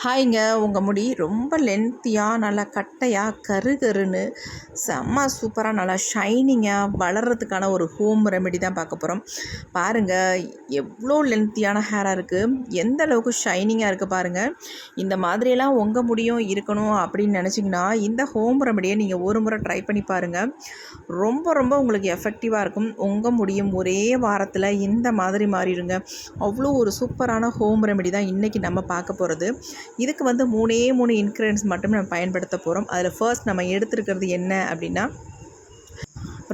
ஹாய்ங்க. உங்கள் முடி ரொம்ப லென்த்தியாக நல்லா கட்டையாக கரு கருன்னு செம்ம சூப்பராக நல்லா ஷைனிங்காக வளர்கிறதுக்கான ஒரு ஹோம் ரெமெடி தான் பார்க்க போகிறோம் பாருங்கள் எவ்வளோ லென்த்தியான ஹேராக இருக்குது எந்த அளவுக்கு ஷைனிங்காக இருக்குது பாருங்கள் இந்த மாதிரியெல்லாம் உங்கள் முடியும் இருக்கணும் அப்படின்னு நினச்சிங்கன்னா இந்த ஹோம் ரெமெடியை நீங்கள் ஒரு முறை ட்ரை பண்ணி பாருங்கள் ரொம்ப ரொம்ப உங்களுக்கு எஃபெக்டிவாக இருக்கும். உங்கள் முடியும் ஒரே வாரத்தில் இந்த மாதிரி மாறிடுங்க. அவ்வளோ ஒரு சூப்பரான ஹோம் ரெமெடி தான் இன்றைக்கி நம்ம பார்க்க போகிறது இதுக்கு வந்து மூணே மூணு இன்க்ரீடியன்ஸ் மட்டும் நம்ம பயன்படுத்த போகிறோம் அதில் ஃபர்ஸ்ட் நம்ம எடுத்துருக்கிறது என்ன அப்படின்னா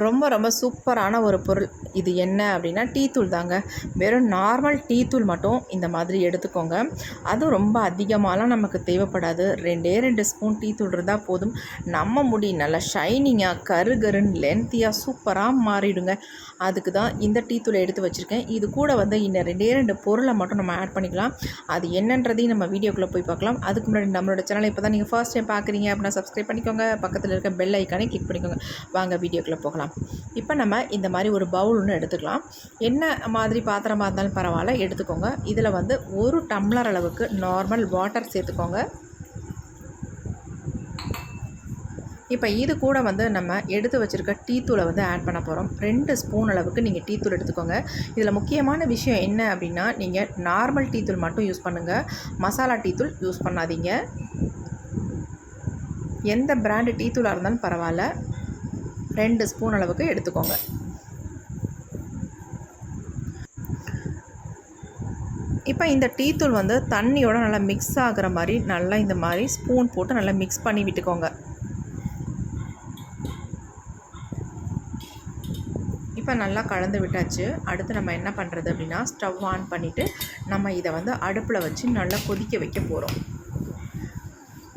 ரொம்ப ரொம்ப சூப்பரான ஒரு பொருள். இது என்ன அப்படின்னா டீ தூள் தாங்க. வெறும் நார்மல் டீ தூள் மட்டும் இந்த மாதிரி எடுத்துக்கோங்க. அதுவும் ரொம்ப அதிகமாகலாம் நமக்கு தேவைப்படாது. ரெண்டே ரெண்டு ஸ்பூன் டீ தூள் இருந்தால் போதும். நம்ம முடி நல்லா ஷைனிங்காக கரு கருன்னு லென்த்தியாக சூப்பராக மாறிடுங்க. அதுக்கு தான் இந்த டீ தூளை எடுத்து வச்சுருக்கேன். இது கூட வந்து இன்னும் ரெண்டே ரெண்டு பொருளை மட்டும் நம்ம ஆட் பண்ணிக்கலாம். அது என்னன்றதையும் நம்ம வீடியோக்குள்ளே போய் பார்க்கலாம். அதுக்கு முன்னாடி நம்மளோட சேனலை இப்போ தான் நீங்கள் ஃபர்ஸ்ட் டைம் பார்க்குறீங்க அப்படின்னா சப்ஸ்கிரைப் பண்ணிக்கோங்க. பக்கத்தில் இருக்க பெல் ஐக்கானே கிளிக் பண்ணிக்கோங்க. வாங்க வீடியோக்குள்ளே போகலாம். இப்போ நம்ம இந்த மாதிரி ஒரு பவுல் ஒன்று எடுத்துக்கலாம். என்ன மாதிரி பாத்திரமாக இருந்தாலும் பரவாயில்ல எடுத்துக்கோங்க. இதில் வந்து ஒரு டம்ளர் அளவுக்கு நார்மல் வாட்டர் சேர்த்துக்கோங்க. இப்போ இது கூட வந்து நம்ம எடுத்து வச்சுருக்க டீத்தூளை வந்து ஆட் பண்ண போகிறோம் ரெண்டு ஸ்பூன் அளவுக்கு நீங்கள் டீத்தூள் எடுத்துக்கோங்க. இதில் முக்கியமான விஷயம் என்ன அப்படின்னா நீங்கள் நார்மல் டீத்தூள் மட்டும் யூஸ் பண்ணுங்கள் மசாலா டீத்தூள் யூஸ் பண்ணாதீங்க. எந்த பிராண்டு டீ தூளாக இருந்தாலும் பரவாயில்ல. ரெண்டு ஸ்பூன் அளவுக்கு எடுத்துக்கோங்க. இப்போ இந்த டீத்தூள் வந்து தண்ணியோட நல்லா மிக்ஸ் ஆகிற மாதிரி நல்லா இந்த மாதிரி ஸ்பூன் போட்டு நல்லா மிக்ஸ் பண்ணி விட்டுக்கோங்க. இப்போ நல்லா கலந்து விட்டாச்சு. அடுத்து நம்ம என்ன பண்ணுறது அப்படின்னா ஸ்டவ் ஆன் பண்ணிவிட்டு நம்ம இதை வந்து அடுப்பில் வச்சு நல்லா கொதிக்க வைக்க போகிறோம்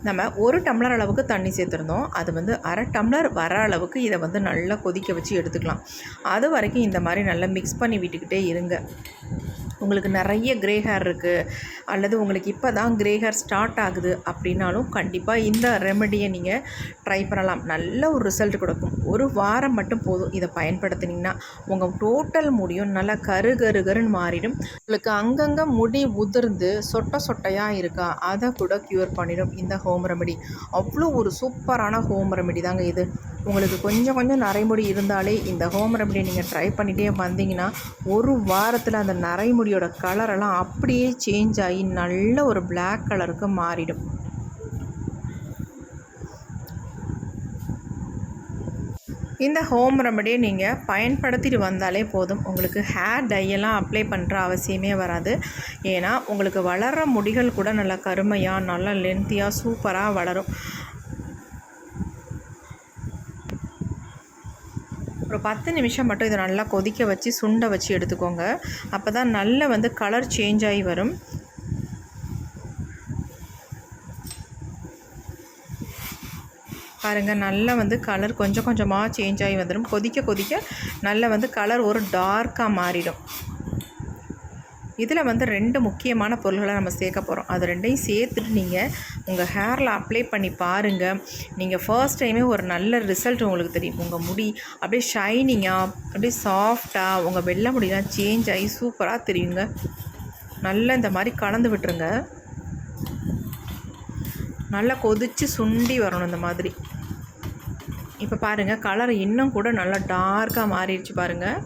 நம்ம ஒரு டம்ளர் அளவுக்கு தண்ணி சேர்த்துருந்தோம். அது வந்து அரை டம்ளர் வர அளவுக்கு இதை வந்து நல்லா கொதிக்க வச்சு எடுத்துக்கலாம். அது வரைக்கும் இந்த மாதிரி நல்லா மிக்ஸ் பண்ணி விட்டுக்கிட்டே இருங்க. உங்களுக்கு நிறைய கிரே ஹேர் இருக்குது அல்லது உங்களுக்கு இப்போ தான் கிரே ஹேர் ஸ்டார்ட் ஆகுது அப்படின்னாலும் கண்டிப்பாக இந்த ரெமெடியை நீங்கள் ட்ரை பண்ணலாம். நல்ல ஒரு ரிசல்ட் கொடுக்கும். ஒரு வாரம் மட்டும் போதும். இதை பயன்படுத்தினீங்கன்னா உங்கள் டோட்டல் முடியும். நல்லா கரு கரு கருன்னு மாறிடும். உங்களுக்கு அங்கங்கே முடி உதிர்ந்து சொட்டை சொட்டையாக இருக்கா அதை கூட க்யூர் பண்ணிடும். இந்த ஹோம் ரெமெடி அவ்வளோ ஒரு சூப்பரான ஹோம் ரெமெடி தாங்க இது. உங்களுக்கு கொஞ்சம் கொஞ்சம் நரைமுடி இருந்தாலே இந்த ஹோம் ரெமடி நீங்கள் ட்ரை பண்ணிகிட்டே வந்தீங்கன்னா ஒரு வாரத்தில் அந்த நரைமுடியோட கலரெல்லாம் அப்படியே சேஞ்ச் ஆகி நல்ல ஒரு பிளாக் கலருக்கு மாறிடும். இந்த ஹோம் ரெமடியை நீங்கள் பயன்படுத்திட்டு வந்தாலே போதும். உங்களுக்கு ஹேர் டையெல்லாம் அப்ளை பண்ணுற அவசியமே வராது. ஏன்னா உங்களுக்கு வளர்கிற முடிகள் கூட நல்லா கருமையாக நல்லா லென்த்தியாக சூப்பராக வளரும். ஒரு பத்து நிமிஷம் மட்டும் இதை நல்லா கொதிக்க வச்சு சுண்டை வச்சு எடுத்துக்கோங்க. அப்போ தான் நல்லா வந்து கலர் சேஞ்ச் ஆகி வரும். பாருங்கள் நல்லா வந்து கலர் கொஞ்சம் கொஞ்சமாக சேஞ்ச் ஆகி வந்துடும் கொதிக்க கொதிக்க நல்லா வந்து கலர் ஒரு டார்க்காக மாறிடும். இதில் வந்து ரெண்டு முக்கியமான பொருள்களை நம்ம சேர்க்க போகிறோம். அது ரெண்டையும் சேர்த்துட்டு நீங்கள் உங்கள் ஹேரில் அப்ளை பண்ணி பாருங்கள் நீங்கள் ஃபர்ஸ்ட் டைமே ஒரு நல்ல ரிசல்ட் உங்களுக்கு தெரியும். உங்கள் முடி அப்படியே ஷைனிங்காக அப்படியே சாஃப்டாக உங்கள் வெள்ளை முடியெலாம் சேஞ்ச் ஆகி சூப்பராக தெரியுங்க. நல்லா இந்த மாதிரி கலந்து விட்டுருங்க. நல்லா கொதித்து சுண்டி வரணும் இந்த மாதிரி. இப்போ பாருங்கள் கலர் இன்னும் கூட நல்லா டார்க்காக மாறிடுச்சு பாருங்கள்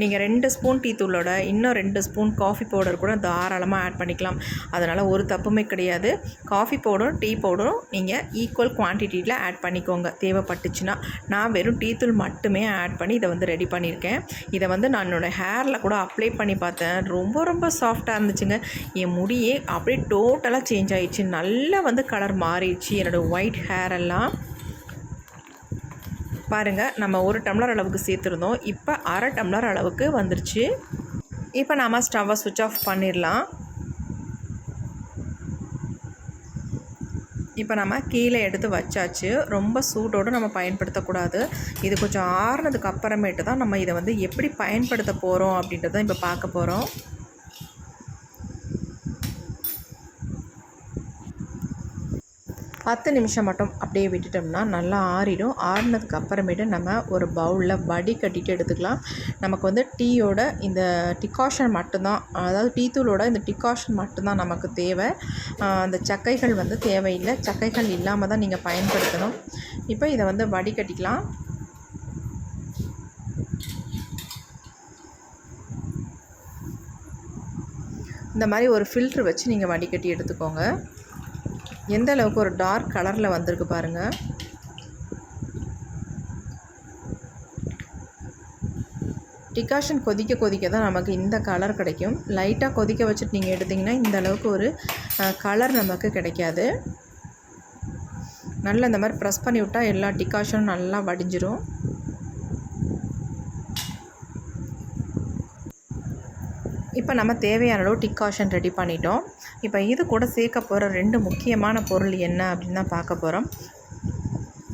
நீங்கள் ரெண்டு ஸ்பூன் டீ தூளோட இன்னும் ரெண்டு ஸ்பூன் காஃபி பவுடர் கூட தாராளமாக ஆட் பண்ணிக்கலாம். அதனால் ஒரு தப்புமே கிடையாது. காஃபி பவுடரும் டீ பவுடரும் நீங்கள் ஈக்குவல் குவான்டிட்டியில் ஆட் பண்ணிக்கோங்க. தேவைப்பட்டுச்சுன்னா நான் வெறும் டீ தூள் மட்டுமே ஆட் பண்ணி இதை வந்து ரெடி பண்ணியிருக்கேன் இதை வந்து நான் என்னோடய ஹேரில் கூட அப்ளை பண்ணி பார்த்தேன். ரொம்ப ரொம்ப சாஃப்டாக இருந்துச்சுங்க. என் முடியே அப்படியே டோட்டலாக சேஞ்ச் ஆகிடுச்சு நல்லா வந்து கலர் மாறிடுச்சு. என்னோடய ஒயிட் ஹேர் எல்லாம். பாருங்கள் நம்ம ஒரு டம்ளர் அளவுக்கு சேர்த்துருந்தோம். இப்போ அரை டம்ளர் அளவுக்கு வந்துருச்சு. இப்போ நாம் ஸ்டவ்வை சுவிட்ச் ஆஃப் பண்ணிடலாம். இப்போ நம்ம கீழே எடுத்து வச்சாச்சு. ரொம்ப சூட்டோடு நம்ம பயன்படுத்தக்கூடாது. இது கொஞ்சம் ஆறுனதுக்கு அப்புறமேட்டு தான் நம்ம இதை வந்து எப்படி பயன்படுத்த போகிறோம் அப்படின்றத இப்போ பார்க்க போகிறோம் பத்து நிமிஷம் மட்டும் அப்படியே விட்டுட்டோம்னா நல்லா ஆறிடும். ஆறினதுக்கு அப்புறமேட்டு நம்ம ஒரு பவுலில் வடி கட்டிட்டு எடுத்துக்கலாம். நமக்கு வந்து டீயோட இந்த டிகாஷன் மட்டும்தான் அதாவது டீ தூளோட இந்த டிகாஷன் மட்டும்தான் நமக்கு தேவை. அந்த சக்கைகள் வந்து தேவையில்லை. சக்கைகள் இல்லாமல் தான் நீங்கள் பயன்படுத்தணும். இப்போ இதை வந்து வடிகட்டிக்கலாம் இந்த மாதிரி ஒரு ஃபில்ட்ரு வச்சு நீங்கள் வடிகட்டி எடுத்துக்கோங்க. எந்த அளவுக்கு ஒரு டார்க் கலரில் வந்திருக்கு பாருங்கள் டிகாஷன் கொதிக்க கொதிக்க தான் நமக்கு இந்த கலர் கிடைக்கும். லைட்டாக கொதிக்க வச்சுட்டு நீங்கள் எடுத்திங்கன்னா இந்த அளவுக்கு ஒரு கலர் நமக்கு கிடைக்காது. நல்லா இந்த மாதிரி ப்ரெஸ் பண்ணி விட்டால் எல்லா டிகாஷனும் நல்லா வடிஞ்சிரும். இப்போ நம்ம தேவையான அளவு டிகாஷன் ரெடி பண்ணிட்டோம். இப்போ இது கூட சேர்க்க போகிற ரெண்டு முக்கியமான பொருள் என்ன அப்படின்னு தான் பார்க்க போகிறோம்.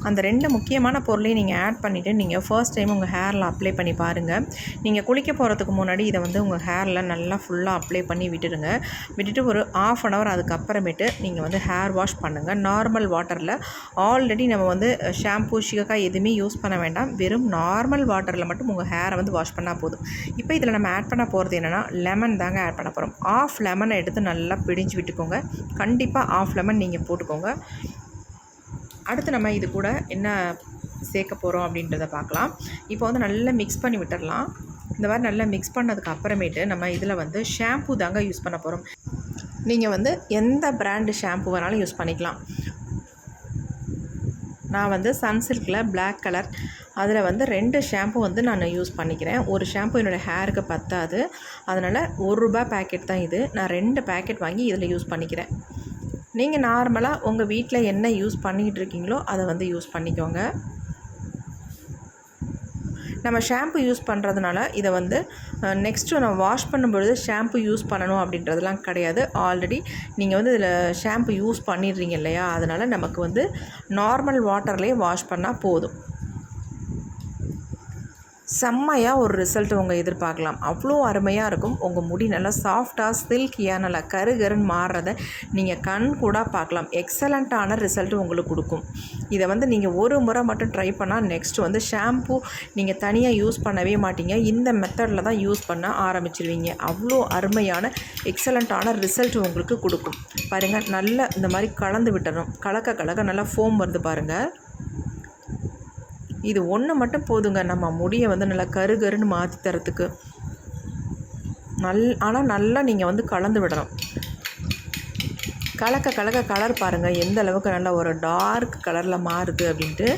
அந்த ரெண்டு முக்கியமான பொருளையும் நீங்கள் ஆட் பண்ணிவிட்டு நீங்கள் ஃபர்ஸ்ட் டைம் உங்கள் ஹேரில் அப்ளை பண்ணி பாருங்கள் நீங்கள் குளிக்க போகிறதுக்கு முன்னாடி இதை வந்து உங்கள் ஹேரில் நல்லா ஃபுல்லாக அப்ளை பண்ணி விட்டுடுங்க. விட்டுட்டு ஒரு ஆஃப் அன் ஹவர் அதுக்கப்புறமேட்டு நீங்கள் வந்து ஹேர் வாஷ் பண்ணுங்கள் நார்மல் வாட்டரில் ஆல்ரெடி நம்ம வந்து ஷாம்பூ ஷிகக்காய் எதுவுமே யூஸ் பண்ண வேண்டாம். வெறும் நார்மல் வாட்டரில் மட்டும் உங்கள் ஹேரை வந்து வாஷ் பண்ணால் போதும். இப்போ இதில் நம்ம ஆட் பண்ண போகிறது என்னென்னா லெமன் தாங்க ஆட் பண்ண போகிறோம் ஆஃப் லெமனை எடுத்து நல்லா பிடிஞ்சு விட்டுக்கோங்க. கண்டிப்பாக ஆஃப் லெமன் நீங்கள் போட்டுக்கோங்க. அடுத்து நம்ம இது கூட என்ன சேர்க்க போகிறோம் அப்படின்றத பார்க்கலாம். இப்போ வந்து நல்லா மிக்ஸ் பண்ணி விட்டுடலாம் இந்த மாதிரி நல்லா மிக்ஸ் பண்ணதுக்கு அப்புறமேட்டு நம்ம இதில் வந்து ஷாம்பு தாங்க யூஸ் பண்ண போகிறோம் நீங்கள் வந்து எந்த பிராண்டு ஷாம்பு வேணாலும் யூஸ் பண்ணிக்கலாம். நான் வந்து சன்சில்கில் பிளாக் கலர் அதில் வந்து ரெண்டு ஷாம்பு வந்து நான் யூஸ் பண்ணிக்கிறேன். ஒரு ஷாம்பு என்னோடய ஹேருக்கு பத்தாது. அதனால் ஒரு ரூபா பேக்கெட் தான் இது. நான் ரெண்டு பேக்கெட் வாங்கி இதில் யூஸ் பண்ணிக்கிறேன். நீங்கள் நார்மலாக உங்கள் வீட்டில் என்ன யூஸ் பண்ணிக்கிட்டு இருக்கீங்களோ அதை வந்து யூஸ் பண்ணிக்கோங்க. நம்ம ஷாம்பு யூஸ் பண்ணுறதுனால இதை வந்து நெக்ஸ்ட்டு நம்ம வாஷ் பண்ணும்பொழுது ஷாம்பு யூஸ் பண்ணணும் அப்படின்றதுலாம் கிடையாது. ஆல்ரெடி நீங்கள் வந்து இதில் ஷாம்பு யூஸ் பண்ணிடுறீங்க இல்லையா? அதனால் நமக்கு வந்து நார்மல் வாட்டர்லேயே வாஷ் பண்ணால் போதும். செம்மையாக ஒரு ரிசல்ட் உங்கள் எதிர்பார்க்கலாம். அவ்வளோ அருமையாக இருக்கும். உங்கள் முடி நல்லா சாஃப்டாக சில்கியாக நல்லா கருகருன்னு மாறுறத நீங்கள் கண் கூட பார்க்கலாம். எக்ஸலண்ட்டான ரிசல்ட் உங்களுக்கு கொடுக்கும். இதை வந்து நீங்கள் ஒரு முறை மட்டும் ட்ரை பண்ணால் நெக்ஸ்ட் வந்து ஷாம்பூ நீங்கள் தனியாக யூஸ் பண்ணவே மாட்டீங்க. இந்த மெத்தடில் தான் யூஸ் பண்ண ஆரம்பிச்சிருவீங்க. அவ்வளோ அருமையான எக்ஸலண்ட்டான ரிசல்ட் உங்களுக்கு கொடுக்கும். பாருங்கள் நல்லா இந்த மாதிரி கலந்து விட்டணும். கலக்க கலக்க நல்லா ஃபோம் வருது பாருங்கள் இது ஒன்று மட்டும் போதுங்க. நம்ம முடியை வந்து நல்லா கரு கருன்னு மாற்றி தரத்துக்கு. நல் ஆனால் நல்லா நீங்கள் வந்து கலந்து விடணும். கலக்க கலக்க கலர் பாருங்கள் எந்த அளவுக்கு நல்லா ஒரு டார்க் கலரில் மாறுது அப்படின்ட்டு.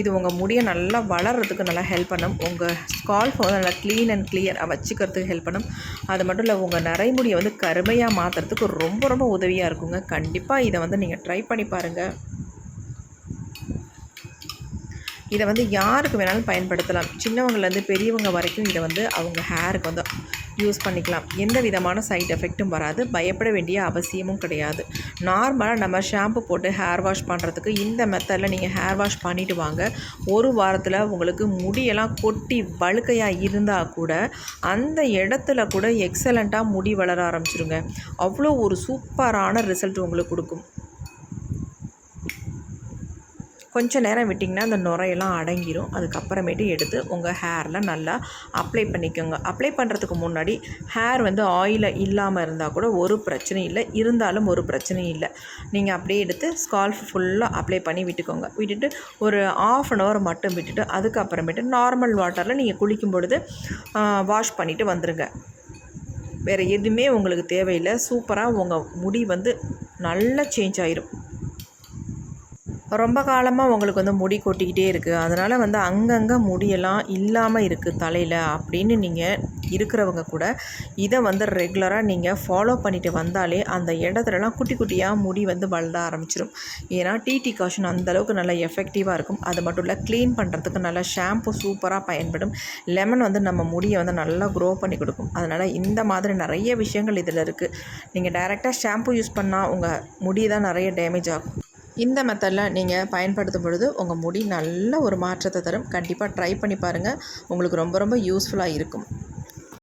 இது உங்கள் முடியை நல்லா வளர்கிறதுக்கு நல்லா ஹெல்ப் பண்ணும். உங்கள் ஸ்கால்ஃப் வந்து நல்லா க்ளீன் அண்ட் கிளியராக வச்சுக்கிறதுக்கு ஹெல்ப் பண்ணும். அது மட்டும் இல்லை உங்கள் நரைமுடியை வந்து கருமையாக மாற்றுறதுக்கு ரொம்ப ரொம்ப உதவியாக இருக்குங்க. கண்டிப்பாக இதை வந்து நீங்கள் ட்ரை பண்ணி பாருங்கள் இதை வந்து யாருக்கு வேணாலும் பயன்படுத்தலாம். சின்னவங்கலேருந்து பெரியவங்க வரைக்கும் இதை வந்து அவங்க ஹேருக்கு வந்து யூஸ் பண்ணிக்கலாம். எந்த விதமான சைட் எஃபெக்ட்டும் வராது. பயப்பட வேண்டிய அவசியமும் கிடையாது. நார்மலாக நம்ம ஷாம்பு போட்டு ஹேர் வாஷ் பண்ணுறதுக்கு இந்த மெத்தடில் நீங்கள் ஹேர் வாஷ் பண்ணிவிட்டு வாங்க. ஒரு வாரத்தில் உங்களுக்கு முடியெல்லாம் கொட்டி வழுக்கையாக இருந்தால் கூட அந்த இடத்துல கூட எக்ஸலண்ட்டாக முடி வளர ஆரம்பிச்சிருங்க. அவ்வளோ ஒரு சூப்பரான ரிசல்ட் உங்களுக்கு கொடுக்கும். கொஞ்சம் நேரம் விட்டிங்கன்னா அந்த நுரையெல்லாம் அடங்கிடும் அதுக்கப்புறமேட்டு எடுத்து உங்கள் ஹேரில் நல்லா அப்ளை பண்ணிக்கோங்க. அப்ளை பண்ணுறதுக்கு முன்னாடி ஹேர் வந்து ஆயிலில் இல்லாமல் இருந்தால் கூட ஒரு பிரச்சனையும் இல்லை. இருந்தாலும் ஒரு பிரச்சனையும் இல்லை. நீங்கள் அப்படியே எடுத்து ஸ்கால்ஃப் ஃபுல்லாக அப்ளை பண்ணி விட்டுக்கோங்க. விட்டுட்டு ஒரு ஆஃப் அன் ஹவர் மட்டும் விட்டுட்டு அதுக்கப்புறமேட்டு நார்மல் வாட்டரில் நீங்கள் குளிக்கும் பொழுது வாஷ் பண்ணிவிட்டு வந்துடுங்க வேறு எதுவுமே உங்களுக்கு தேவையில்லை. சூப்பராக உங்கள் முடி வந்து நல்லா சேஞ்ச் ஆயிரும். ரொம்ப காலமாக உங்களுக்கு வந்து முடி கொட்டிக்கிட்டே இருக்குது அதனால் வந்து அங்கங்கே முடியெல்லாம் இல்லாமல் இருக்குது தலையில் அப்படின்னு நீங்கள் இருக்கிறவங்க கூட இதை வந்து ரெகுலராக நீங்கள் ஃபாலோ பண்ணிட்டு வந்தாலே அந்த இடத்துலலாம் குட்டி குட்டியாக முடி வந்து வளர ஆரம்பிச்சிடும் ஏன்னா டிடி காஷன் அந்தளவுக்கு நல்லா எஃபெக்டிவாக இருக்கும். அது மட்டும் இல்லை க்ளீன் பண்ணுறதுக்கு நல்லா ஷாம்பு சூப்பராக பயன்படும். லெமன் வந்து நம்ம முடியை வந்து நல்லா க்ரோ பண்ணி கொடுக்கும். அதனால் இந்த மாதிரி நிறைய விஷயங்கள் இதில் இருக்குது நீங்கள் டைரெக்டாக ஷாம்பு யூஸ் பண்ணால் உங்கள் முடி தான் நிறைய டேமேஜ் ஆகும். இந்த மெத்தடில் நீங்கள் பயன்படுத்தும் பொழுது உங்கள் முடி நல்ல ஒரு மாற்றத்தை தரும். கண்டிப்பாக ட்ரை பண்ணி பாருங்கள் உங்களுக்கு ரொம்ப ரொம்ப யூஸ்ஃபுல்லாக இருக்கும்.